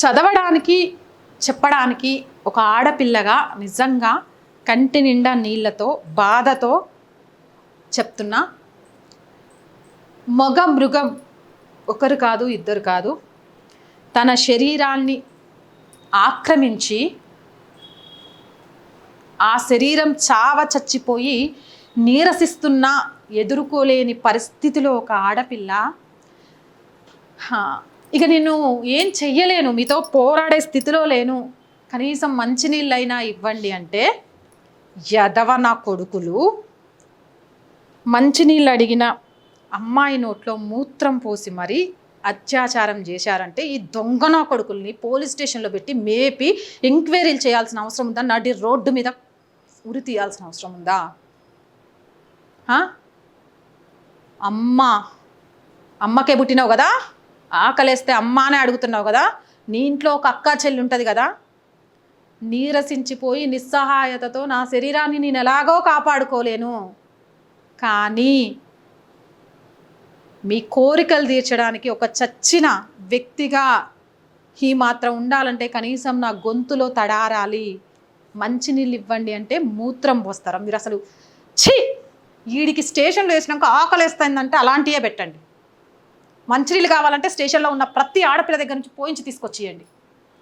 చదవడానికి చెప్పడానికి ఒక ఆడపిల్లగా నిజంగా కంటి నిండా నీళ్ళతో బాధతో చెప్తున్నా మగ మృగం ఒకరు కాదు ఇద్దరు కాదు. తన శరీరాన్ని ఆక్రమించి ఆ శరీరం చావ చచ్చిపోయి నీరసిస్తున్న ఎదుర్కోలేని పరిస్థితిలో ఒక ఆడపిల్ల ఇక నేను ఏం చెయ్యలేను. మీతో పోరాడే స్థితిలో లేను. కనీసం మంచినీళ్ళైనా ఇవ్వండి అంటే యదవ నా కొడుకులు మంచినీళ్ళు అడిగిన అమ్మాయి నోట్లో మూత్రం పోసి మరీ అత్యాచారం చేశారంటే ఈ దొంగ నా కొడుకుల్ని పోలీస్ స్టేషన్లో పెట్టి మేపి ఎంక్వైరీలు చేయాల్సిన అవసరం ఉందా? నడి రోడ్డు మీద ఉరి తీయాల్సిన అవసరం ఉందా? అమ్మ. అమ్మకే పుట్టినావు కదా? ఆకలేస్తే అమ్మానే అడుగుతున్నావు కదా? నీ ఇంట్లో ఒక అక్క చెల్లి ఉంటుంది కదా? నీరసించిపోయి నిస్సహాయతతో నా శరీరాన్ని నేను ఎలాగో కాపాడుకోలేను. కానీ మీ కోరికలు తీర్చడానికి ఒక చచ్చిన వ్యక్తిగా ఈ మాత్రం ఉండాలంటే కనీసం నా గొంతులో తడారాలి. మంచినీళ్ళు ఇవ్వండి అంటే మూత్రం పోస్తారా. మీరు అసలు ఛీ! వీడికి స్టేషన్లో వేసినాక ఆకలేస్తుందంటే అలాంటివే పెట్టండి. మంచినీళ్ళు కావాలంటే స్టేషన్లో ఉన్న ప్రతి ఆడపిల్ల దగ్గర నుంచి పోయించి తీసుకొచ్చేయండి.